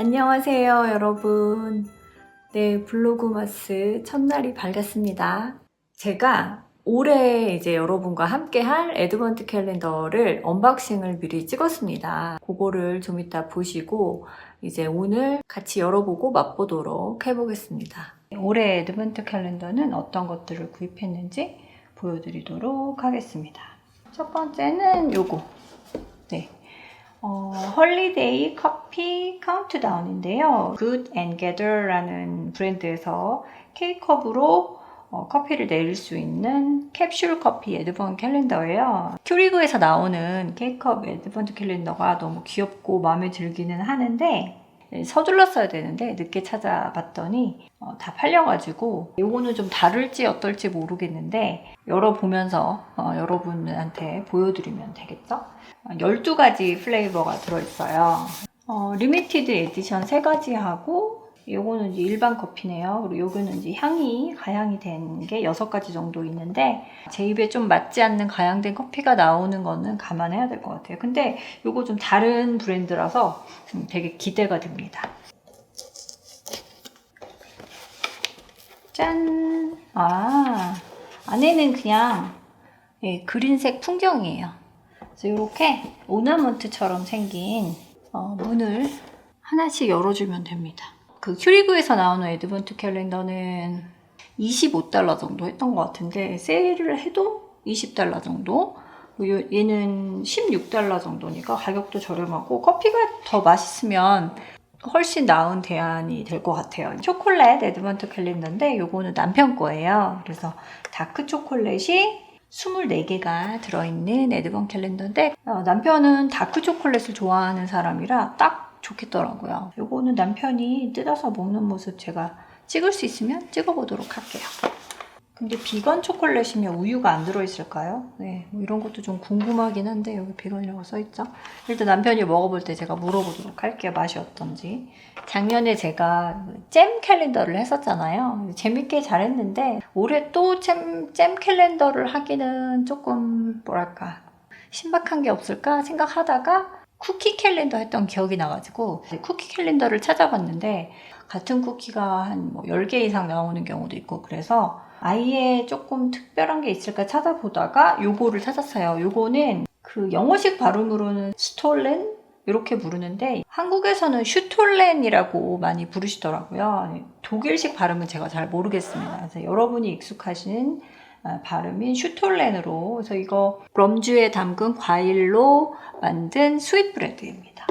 안녕하세요, 여러분. 네, 블로그마스 첫날이 밝았습니다. 제가 올해 이제 여러분과 함께 할 에드번트 캘린더를 언박싱을 미리 찍었습니다. 그거를 좀 이따 보시고 이제 오늘 같이 열어보고 맛보도록 해보겠습니다. 올해 에드번트 캘린더는 어떤 것들을 구입했는지 보여드리도록 하겠습니다. 첫 번째는 요거. 네. 어, 헐리데이 커피 카운트다운인데요. Good and Gather라는 브랜드에서 K컵으로 어, 커피를 내릴 수 있는 캡슐 커피 에드번 캘린더예요. 큐리그에서 나오는 K컵 에드번트 캘린더가 너무 귀엽고 마음에 들기는 하는데 네, 서둘렀어야 되는데 늦게 찾아봤더니 어, 다 팔려가지고 요거는 좀 다를지 어떨지 모르겠는데 열어보면서 어, 여러분한테 보여드리면 되겠죠? 12가지 플레이버가 들어있어요. 어, 리미티드 에디션 3가지 하고 요거는 이제 일반 커피네요. 그리고 요거는 이제 향이 가향이 된게 6가지 정도 있는데 제 입에 좀 맞지 않는 가향된 커피가 나오는 거는 감안해야 될 것 같아요. 근데 요거 좀 다른 브랜드라서 음, 되게 기대가 됩니다. 짠! 아, 안에는 그냥 예, 그린색 풍경이에요. 그래서 이렇게 오나먼트처럼 생긴 어, 문을 하나씩 열어주면 됩니다. 그 큐리그에서 나오는 에드번트 캘린더는 25달러 정도 했던 것 같은데 세일을 해도 20달러 정도 그리고 얘는 16달러 정도니까 가격도 저렴하고 커피가 더 맛있으면 훨씬 나은 대안이 될 것 같아요. 초콜릿 에드먼트 캘린더인데 요거는 남편 거예요. 그래서 다크 초콜릿이 24개가 들어있는 에드번 캘린더인데 어, 남편은 다크 초콜릿을 좋아하는 사람이라 딱 좋겠더라고요. 요거는 남편이 뜯어서 먹는 모습 제가 찍을 수 있으면 찍어보도록 할게요. 근데 비건 초콜릿이면 우유가 안 들어있을까요? 네, 뭐 이런 것도 좀 궁금하긴 한데 여기 비건이라고 써있죠? 일단 남편이 먹어볼 때 제가 물어보도록 할게요. 맛이 어떤지. 작년에 제가 잼 캘린더를 했었잖아요. 재밌게 잘했는데 올해 또 잼, 잼 캘린더를 하기는 조금 뭐랄까 신박한 게 없을까 생각하다가 쿠키 캘린더 했던 기억이 나가지고 쿠키 캘린더를 찾아봤는데 같은 쿠키가 한 뭐 10개 이상 나오는 경우도 있고 그래서 아예 조금 특별한 게 있을까 찾아보다가 요거를 찾았어요. 요거는 그 영어식 발음으로는 스톨렌 이렇게 부르는데 한국에서는 슈톨렌이라고 많이 부르시더라고요. 독일식 발음은 제가 잘 모르겠습니다. 그래서 여러분이 익숙하신 아, 발음인 슈톨렌으로 그래서 이거 럼주에 담근 과일로 만든 스윗 브레드입니다.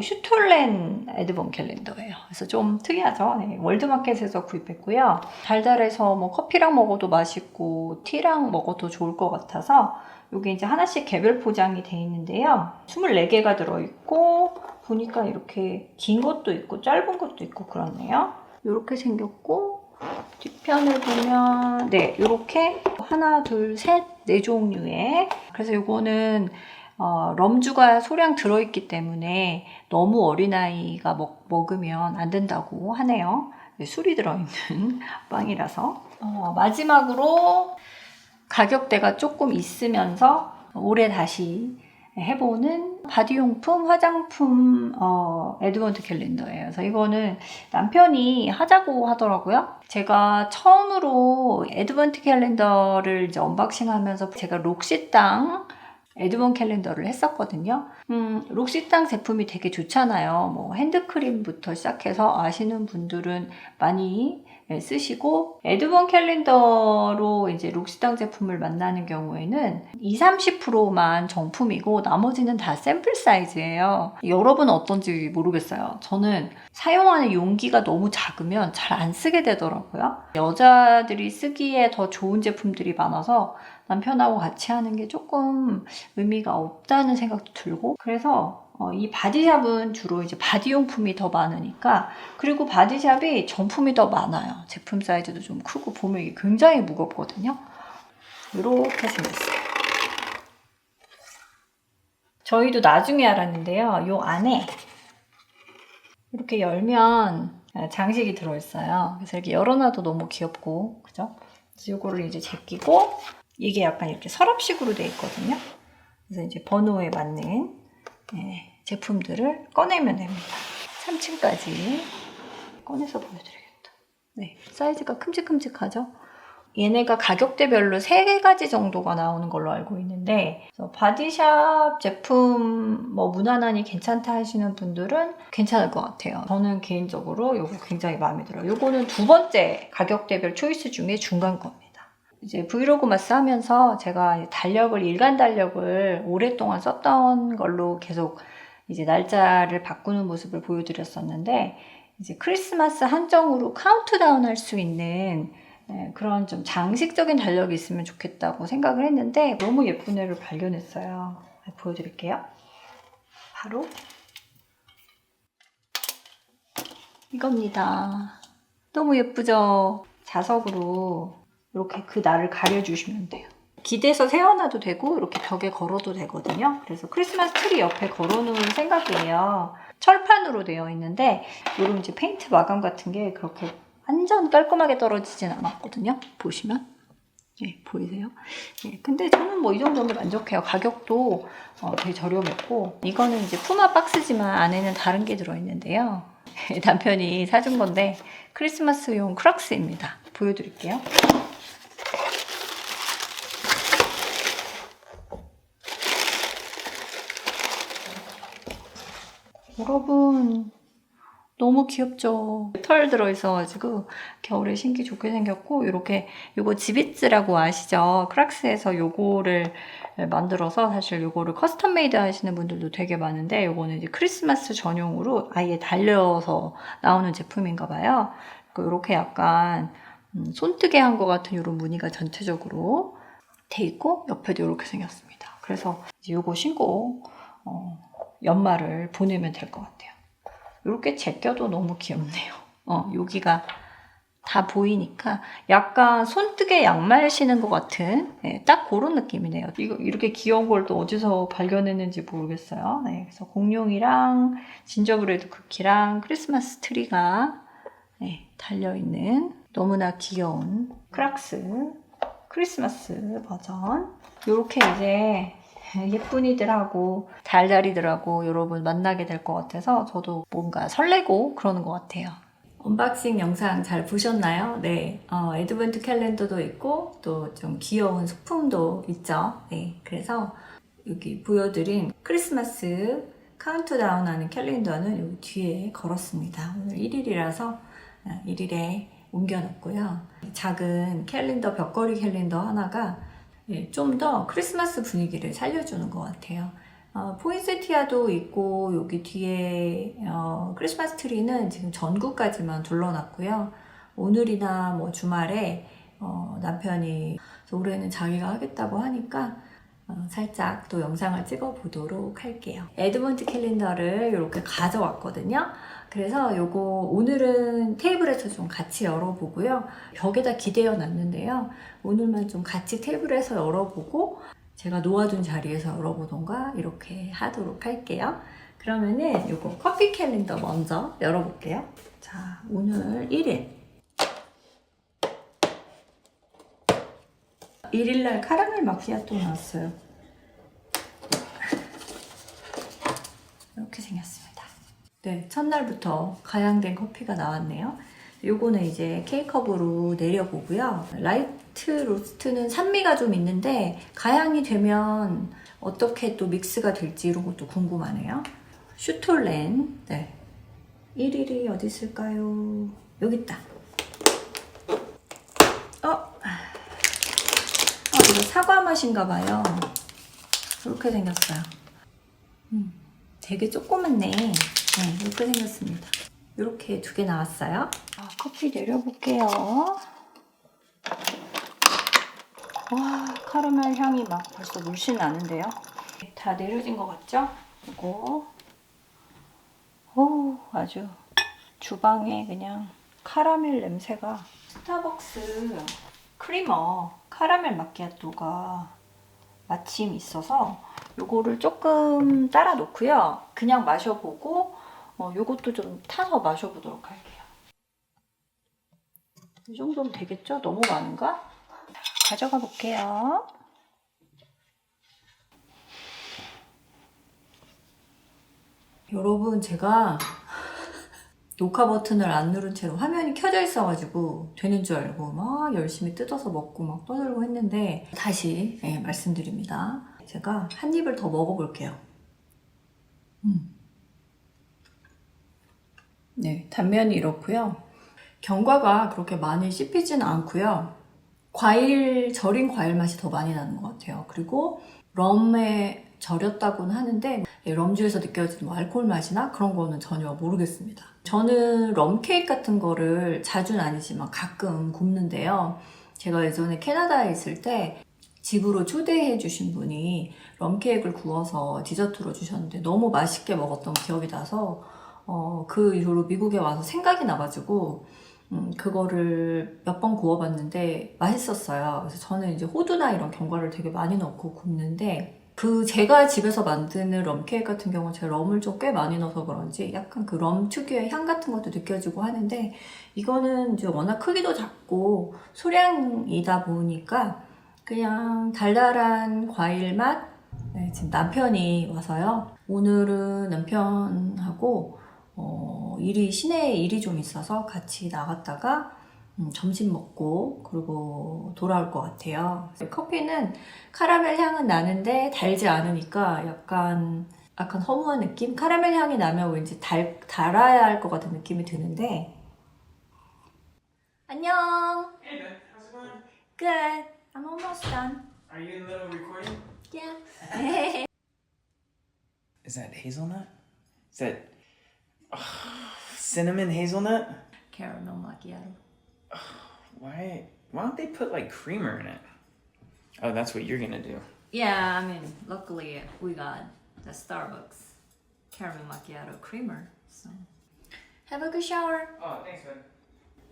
슈톨렌 에드본 캘린더예요. 그래서 좀 특이하죠. 네, 월드마켓에서 구입했고요. 달달해서 뭐 커피랑 먹어도 맛있고 티랑 먹어도 좋을 것 같아서 이게 이제 하나씩 개별 포장이 돼 있는데요. 24개가 들어있고 보니까 이렇게 긴 것도 있고 짧은 것도 있고 그렇네요. 이렇게 생겼고 뒤편을 보면 네 이렇게 하나 둘 셋 네 종류의 그래서 이거는 어, 럼주가 소량 들어있기 때문에 너무 어린아이가 먹, 먹으면 안 된다고 하네요. 네, 술이 들어있는 빵이라서. 어, 마지막으로 가격대가 조금 있으면서 올해 다시 해보는 바디용품, 화장품, 어, 에드먼트 캘린더예요. 그래서 이거는 남편이 하자고 하더라고요. 제가 처음으로 에드먼트 캘린더를 이제 언박싱 하면서 제가 록시땅 에드먼 캘린더를 했었거든요. 음, 록시땅 제품이 되게 좋잖아요. 뭐 핸드크림부터 시작해서 아시는 분들은 많이 예, 쓰시고 에드먼 캘린더로 이제 록시땅 제품을 만나는 경우에는 20, 30%만 정품이고 나머지는 다 샘플 사이즈예요. 여러분은 어떤지 모르겠어요. 저는 사용하는 용기가 너무 작으면 잘 안 쓰게 되더라고요. 여자들이 쓰기에 더 좋은 제품들이 많아서 남편하고 같이 하는 게 조금 의미가 없다는 생각도 들고 그래서 어, 이 바디샵은 주로 이제 바디용품이 더 많으니까 그리고 바디샵이 정품이 더 많아요. 제품 사이즈도 좀 크고 보면 이게 굉장히 무겁거든요. 이렇게 생겼어요. 저희도 나중에 알았는데요. 요 안에 이렇게 열면 장식이 들어있어요. 그래서 이렇게 열어놔도 너무 귀엽고, 그죠? 그래서 요거를 이제 제끼고, 이게 약간 이렇게 서랍식으로 되어 있거든요. 그래서 이제 번호에 맞는 예, 제품들을 꺼내면 됩니다. 3층까지 꺼내서 보여드리겠다. 네, 사이즈가 큼직큼직하죠? 얘네가 가격대별로 3가지 정도가 나오는 걸로 알고 있는데 바디샵 제품 뭐 무난하니 괜찮다 하시는 분들은 괜찮을 것 같아요. 저는 개인적으로 이거 굉장히 마음에 들어요. 이거는 두 번째 가격대별 초이스 중에 중간 겁니다. 이제 브이로그 마스 하면서 제가 달력을 일간 달력을 오랫동안 썼던 걸로 계속 이제 날짜를 바꾸는 모습을 보여드렸었는데 이제 크리스마스 한정으로 카운트다운 할 수 있는 네, 그런 좀 장식적인 달력이 있으면 좋겠다고 생각을 했는데 너무 예쁜 애를 발견했어요. 보여드릴게요. 바로 이겁니다. 너무 예쁘죠? 자석으로 이렇게 그 날을 가려주시면 돼요. 기대서 세워놔도 되고 이렇게 벽에 걸어도 되거든요. 그래서 크리스마스 트리 옆에 걸어놓을 생각이에요. 철판으로 되어 있는데 이런 이제 페인트 마감 같은 게 그렇게 완전 깔끔하게 떨어지진 않았거든요. 보시면. 예, 보이세요? 예, 근데 저는 뭐 이 정도면 만족해요. 가격도 어, 되게 저렴했고 이거는 이제 푸마 박스지만 안에는 다른 게 들어있는데요. 남편이 사준 건데 크리스마스용 크락스입니다. 보여드릴게요. 여러분 너무 귀엽죠. 털 들어있어가지고 겨울에 신기 좋게 생겼고 이렇게 요거 지비츠라고 아시죠? 크락스에서 요거를 만들어서 사실 요거를 커스텀 메이드 하시는 분들도 되게 많은데 요거는 이제 크리스마스 전용으로 아예 달려서 나오는 제품인가 봐요. 이렇게 약간 음, 손뜨개 한 것 같은 이런 무늬가 전체적으로 돼 있고 옆에도 이렇게 생겼습니다. 그래서 이제 요거 신고 어, 연말을 보내면 될 것 같아요. 이렇게 제껴도 너무 귀엽네요. 어, 여기가 다 보이니까 약간 손뜨개 양말 신은 것 같은 네, 딱 그런 느낌이네요. 이거 이렇게 귀여운 걸 또 어디서 발견했는지 모르겠어요. 네, 그래서 공룡이랑 진저브레드 쿠키랑 크리스마스 트리가 네, 달려 있는 너무나 귀여운 크락스 크리스마스 버전 이렇게 이제 예쁜이들하고 달달이들하고 여러분 만나게 될 것 같아서 저도 뭔가 설레고 그러는 것 같아요. 언박싱 영상 잘 보셨나요? 네, 어, 에드벤트 캘린더도 있고 또 좀 귀여운 소품도 있죠. 네, 그래서 여기 보여드린 크리스마스 카운트다운 하는 캘린더는 여기 뒤에 걸었습니다. 오늘 1일이라서 1일에 옮겨놨고요. 작은 캘린더, 벽걸이 캘린더 하나가 예, 좀 더 크리스마스 분위기를 살려주는 것 같아요. 어, 포인세티아도 있고 여기 뒤에 어, 크리스마스 트리는 지금 전구까지만 둘러놨고요. 오늘이나 뭐 주말에 어, 남편이 올해는 자기가 하겠다고 하니까 어, 살짝 또 영상을 찍어 보도록 할게요. 에드먼트 캘린더를 이렇게 가져왔거든요. 그래서 요거 오늘은 테이블에서 좀 같이 열어보고요. 벽에다 기대어 놨는데요. 오늘만 좀 같이 테이블에서 열어보고 제가 놓아둔 자리에서 열어보던가 이렇게 하도록 할게요. 그러면은 요거 커피 캘린더 먼저 열어볼게요. 자, 오늘 1일. 1일날 카라멜 마키아토 나왔어요. 이렇게 생겼습니다. 네, 첫날부터 가양된 커피가 나왔네요. 요거는 이제 K컵으로 내려보고요. 라이트 로스트는 산미가 좀 있는데 가양이 되면 어떻게 또 믹스가 될지 이런 것도 궁금하네요. 슈톨렌 네. 1일이 어디 있을까요? 여기 있다. 어? 어, 이거 사과 맛인가 봐요. 이렇게 생겼어요. 음, 되게 조그맣네. 네, 이렇게 생겼습니다. 이렇게 두 개 나왔어요. 아, 커피 내려볼게요. 와, 카라멜 향이 막 벌써 물씬 나는데요. 다 내려진 것 같죠? 이거 아주 주방에 그냥 카라멜 냄새가 스타벅스 크리머 카라멜 마키아토가 마침 있어서 요거를 조금 따라 놓고요. 그냥 마셔보고 어, 요것도 좀 타서 마셔보도록 할게요. 이 정도면 되겠죠? 너무 많은가? 가져가 볼게요. 여러분 제가 녹화 버튼을 안 누른 채로 화면이 켜져 있어가지고 되는 줄 알고 막 열심히 뜯어서 먹고 막 떠들고 했는데 다시 예, 말씀드립니다. 제가 한 입을 더 먹어볼게요. 음. 네, 단면이 이렇고요. 견과가 그렇게 많이 씹히지는 않고요. 과일, 절인 과일 맛이 더 많이 나는 것 같아요. 그리고 럼에 절였다고는 하는데 예, 럼주에서 느껴지는 뭐 알코올 맛이나 그런 거는 전혀 모르겠습니다. 저는 럼 케이크 같은 거를 자주는 아니지만 가끔 굽는데요. 제가 예전에 캐나다에 있을 때 집으로 초대해 주신 분이 럼 케이크를 구워서 디저트로 주셨는데 너무 맛있게 먹었던 기억이 나서 어, 그 이후로 미국에 와서 생각이 나가지고 음, 그거를 몇 번 구워봤는데 맛있었어요. 그래서 저는 이제 호두나 이런 견과를 되게 많이 넣고 굽는데 그 제가 집에서 만드는 럼 케이크 같은 경우는 제가 럼을 좀 꽤 많이 넣어서 그런지 약간 그 럼 특유의 향 같은 것도 느껴지고 하는데 이거는 이제 워낙 크기도 작고 소량이다 보니까 그냥 달달한 과일 맛 네, 지금 남편이 와서요. 오늘은 남편하고 어, 일이 시내에 일이 좀 있어서 같이 나갔다가 음, 점심 먹고 그리고 돌아올 것 같아요. 커피는 카라멜 향은 나는데 달지 않으니까 약간 약간 허무한 느낌? 카라멜 향이 나면 왠지 달, 달아야 할 것 같은 느낌이 드는데 안녕 Hey Beth, how's it going? Good I'm almost done Are you in the middle of recording? Yeah Is that hazelnut? Is that cinnamon hazelnut? Caramel macchiato Why? Why don't they put like creamer in it? Oh, that's what you're gonna do. Yeah, I mean, luckily we got the Starbucks caramel macchiato creamer. So have a good shower. Oh, thanks, Beth.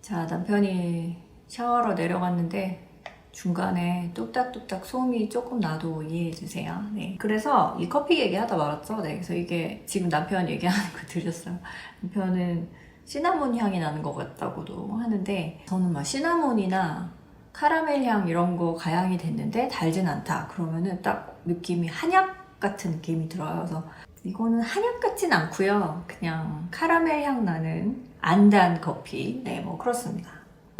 자, 남편이 샤워로 내려갔는데 중간에 뚝딱뚝딱 소음이 조금 나도 이해해 주세요. 네. 그래서 이 커피 얘기하다 말았죠. 네. 그래서 이게 지금 남편 얘기하는 거 들렸어요. 남편은 시나몬 향이 나는 것 같다고도 하는데 저는 막 시나몬이나 카라멜 향 이런 거 가양이 됐는데 달진 않다. 그러면은 딱 느낌이 한약 같은 느낌이 들어요. 그래서 이거는 한약 같진 않고요. 그냥 카라멜 향 나는 안단 커피. 네, 뭐 그렇습니다.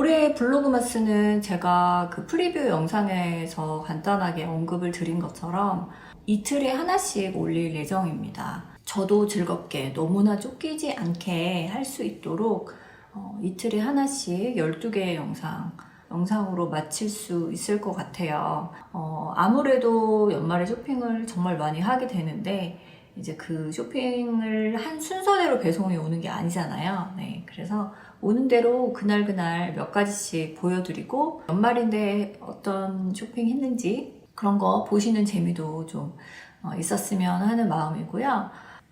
올해 블로그마스는 제가 그 프리뷰 영상에서 간단하게 언급을 드린 것처럼 이틀에 하나씩 올릴 예정입니다. 저도 즐겁게 너무나 쫓기지 않게 할 수 있도록 어, 이틀에 하나씩 12개의 영상, 영상으로 마칠 수 있을 것 같아요. 어, 아무래도 연말에 쇼핑을 정말 많이 하게 되는데, 이제 그 쇼핑을 한 순서대로 배송이 오는 게 아니잖아요. 네. 그래서 오는 대로 그날그날 몇 가지씩 보여드리고, 연말인데 어떤 쇼핑 했는지 그런 거 보시는 재미도 좀 어, 있었으면 하는 마음이고요.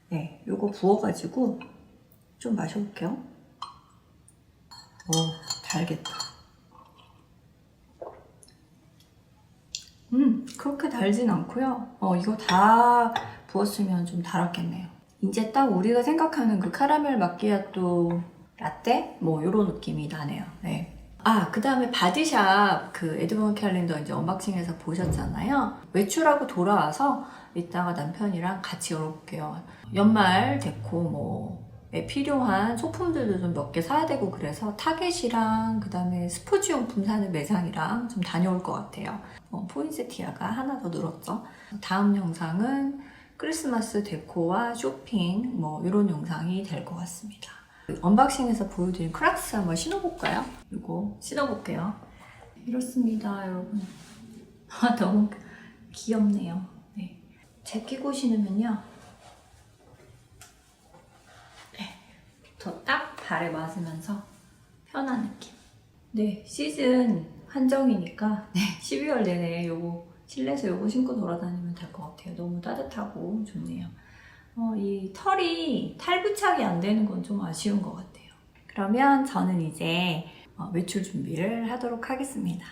네. 요거 부어가지고 좀 마셔볼게요. 오, 달겠다. 음, 그렇게 달진 않고요. 어, 이거 다 부었으면 좀 달았겠네요. 이제 딱 우리가 생각하는 그 카라멜 마끼아또 라떼? 뭐, 요런 느낌이 나네요. 네. 아, 그 다음에 바디샵 그 에드먼 캘린더 이제 언박싱에서 보셨잖아요. 외출하고 돌아와서 이따가 남편이랑 같이 열어볼게요. 연말 데코 뭐, 에 필요한 소품들도 좀 몇 개 사야 되고 그래서 타겟이랑 그 다음에 스포츠 용품 사는 매장이랑 좀 다녀올 것 같아요. 어, 포인세티아가 하나 더 늘었죠. 다음 영상은 크리스마스 데코와 쇼핑 뭐 이런 영상이 될 것 같습니다. 그 언박싱에서 보여드린 크락스 한번 신어볼까요? 이거 신어볼게요. 이렇습니다, 여러분. 아, 너무 귀엽네요. 네. 제 끼고 신으면요. 더딱 발에 맞으면서 편한 느낌. 네, 시즌 한정이니까 네, 12월 내내 요거 실내에서 요거 신고 돌아다니면 될 것 같아요. 너무 따뜻하고 좋네요. 어, 이 털이 탈부착이 안 되는 건 좀 아쉬운 것 같아요. 그러면 저는 이제 어, 외출 준비를 하도록 하겠습니다.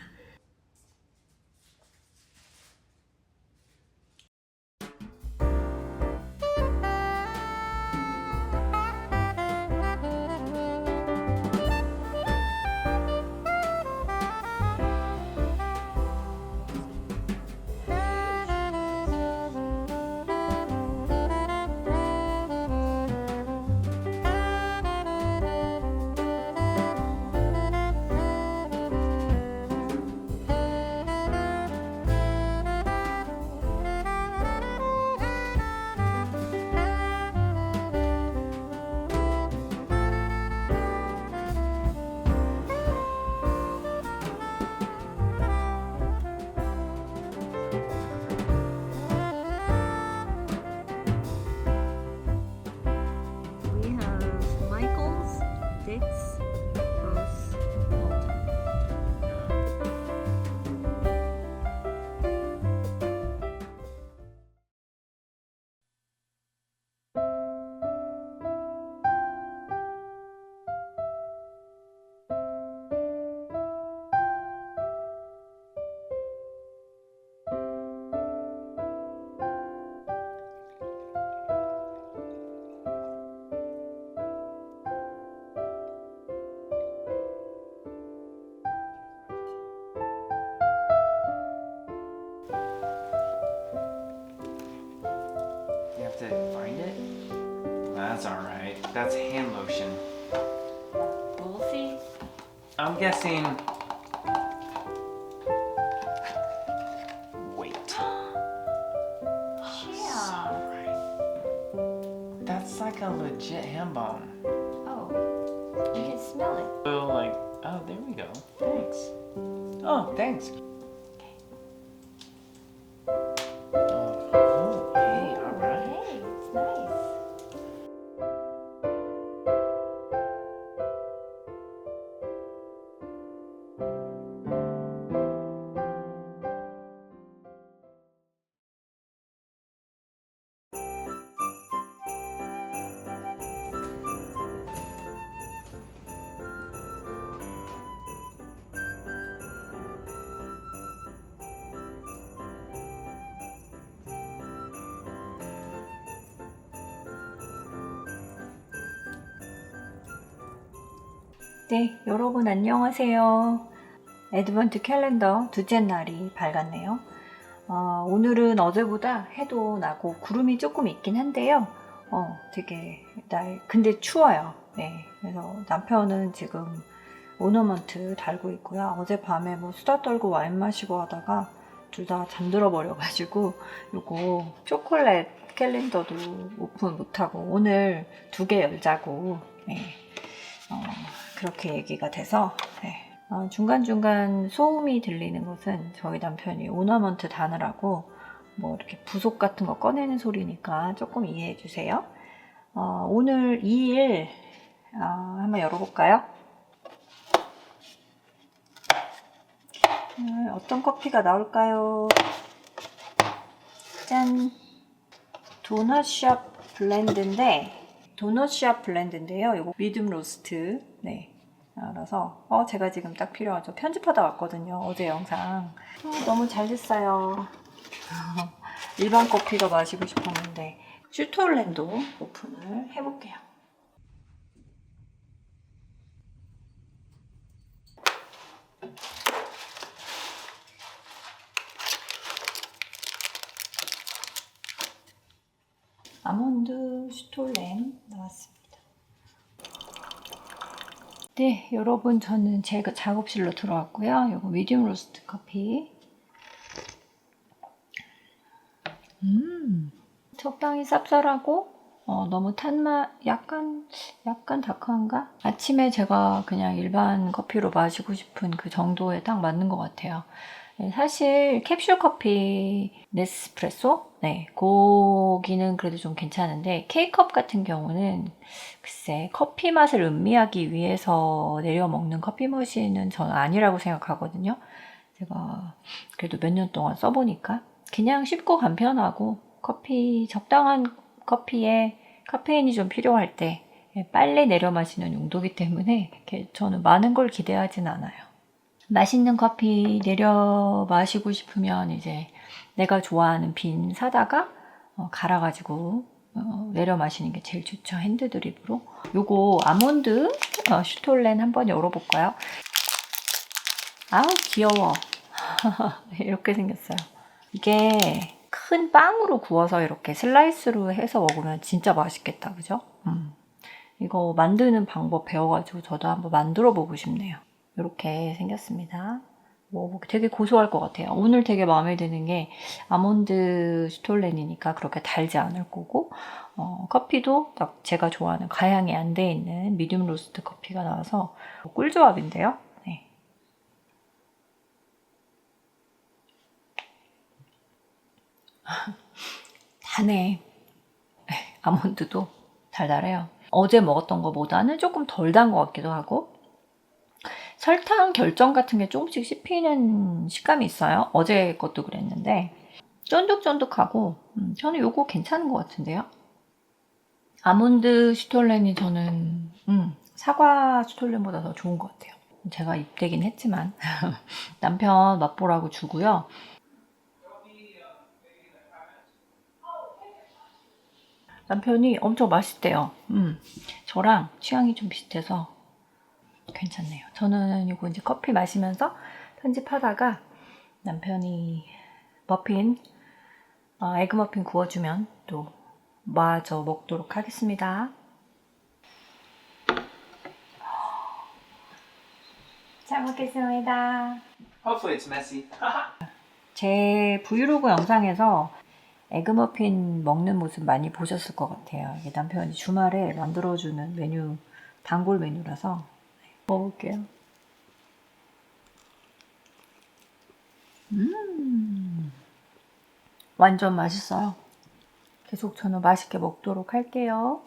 That's hand lotion. We'll see. I'm guessing. Wait. Yeah. That's like a legit hand balm. Oh, you can smell it. So, like, oh, there we go. Thanks. Oh, thanks. 네, 여러분 안녕하세요. 에드번트 캘린더 둘째 날이 밝았네요. 어, 오늘은 어제보다 해도 나고 구름이 조금 있긴 한데요. 어, 되게 날 근데 추워요. 네, 그래서 남편은 지금 오너먼트 달고 있고요. 어젯밤에 뭐 수다 떨고 와인 마시고 하다가 둘 다 잠들어 버려가지고 요거 초콜릿 캘린더도 오픈 못하고 오늘 두 개 열자고 네. 어, 그렇게 얘기가 돼서 네. 어, 중간중간 소음이 들리는 것은 저희 남편이 오너먼트 다느라고 뭐 이렇게 부속 같은 거 꺼내는 소리니까 조금 이해해 주세요. 어, 오늘 2일 어, 한번 열어볼까요? 오늘 어떤 커피가 나올까요? 짠! 도넛샵 블렌드인데 도넛샵 블렌드인데요. 이거 미듬 로스트. 네. 알아서 어 제가 지금 딱 필요하죠. 편집하다 왔거든요. 어제 영상. 어, 너무 잘 됐어요. 일반 커피가 마시고 싶었는데 슈토랜도 오픈을 해볼게요. 아몬드 슈톨렌 나왔습니다. 네, 여러분 저는 제 작업실로 들어왔고요. 이거 미디움 로스트 커피. 음, 적당히 쌉쌀하고 어, 너무 탄맛 약간 약간 다크한가? 아침에 제가 그냥 일반 커피로 마시고 싶은 그 정도에 딱 맞는 것 같아요. 네, 사실 캡슐 커피 네스프레소 네 고기는 그래도 좀 괜찮은데 K컵 같은 경우는 글쎄 커피 맛을 음미하기 위해서 내려 먹는 커피 머신은 저는 아니라고 생각하거든요. 제가 그래도 몇 년 동안 써보니까 그냥 쉽고 간편하고 커피 적당한 커피에 카페인이 좀 필요할 때 예, 빨리 내려 마시는 용도이기 때문에 저는 많은 걸 기대하진 않아요. 맛있는 커피 내려 마시고 싶으면 이제 내가 좋아하는 빈 사다가 어, 갈아가지고 어, 내려 마시는 게 제일 좋죠. 핸드 드립으로. 요거 아몬드 어, 슈톨렌 한번 열어볼까요? 아우 귀여워. 이렇게 생겼어요. 이게 큰 빵으로 구워서 이렇게 슬라이스로 해서 먹으면 진짜 맛있겠다, 그죠? 음. 이거 만드는 방법 배워가지고 저도 한번 만들어 보고 싶네요. 이렇게 생겼습니다. 뭐 되게 고소할 것 같아요. 오늘 되게 마음에 드는 게 아몬드 슈톨렌이니까 그렇게 달지 않을 거고 어, 커피도 딱 제가 좋아하는 가양이 안 돼 있는 미디움 로스트 커피가 나와서 꿀조합인데요. 네. 다네. 아몬드도 달달해요. 어제 먹었던 것보다는 조금 덜 단 것 같기도 하고 설탕 결정 같은 게 조금씩 씹히는 식감이 있어요. 어제 것도 그랬는데 쫀득쫀득하고 음, 저는 요거 괜찮은 것 같은데요. 아몬드 슈톨렌이 저는 음, 사과 슈톨렌보다 더 좋은 것 같아요. 제가 입대긴 했지만 남편 맛보라고 주고요. 남편이 엄청 맛있대요. 음, 저랑 취향이 좀 비슷해서 괜찮네요. 저는 이거 이제 커피 마시면서 편집하다가 남편이 머핀, 어, 에그 머핀 구워주면 또 마저 먹도록 하겠습니다. 잘 먹겠습니다. Hopefully it's messy. 제 브이로그 영상에서 에그머핀 먹는 모습 많이 보셨을 것 같아요. 남편이 주말에 만들어주는 메뉴, 단골 메뉴라서 네, 먹어볼게요. 음, 완전 맛있어요. 계속 저는 맛있게 먹도록 할게요.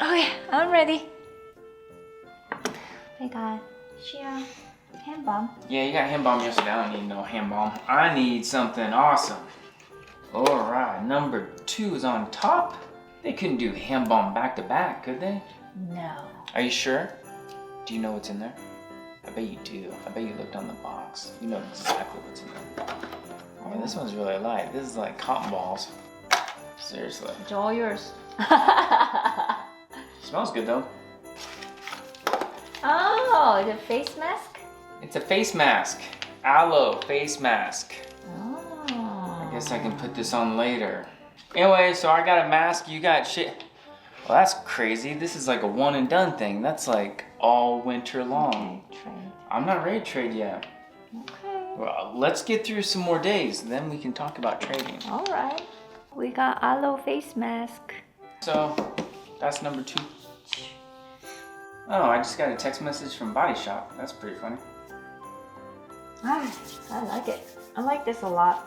Okay, I'm ready. I got share ham bomb. Yeah, you got ham bomb yesterday. I don't need no ham bomb. I need something awesome. All right, number two is on top. They couldn't do ham bomb back to back, could they? No. Are you sure? Do you know what's in there? I bet you do. I bet you looked on the box. You know exactly what's in there. Oh, this one's really light. This is like cotton balls. Seriously. It's all yours. Smells good though. oh, the face mask? It's a face mask. Aloe face mask. Oh. I guess I can put this on later. Anyway, so I got a mask, you got shit. Well, that's crazy. This is like a one and done thing. That's like all winter long. I'm not ready to trade yet. Okay. Well, let's get through some more days, then we can talk about trading. All right. We got aloe face mask. So, that's number two. Oh, I just got a text message from Body Shop. That's pretty funny. Ah, I like it. I like this a lot.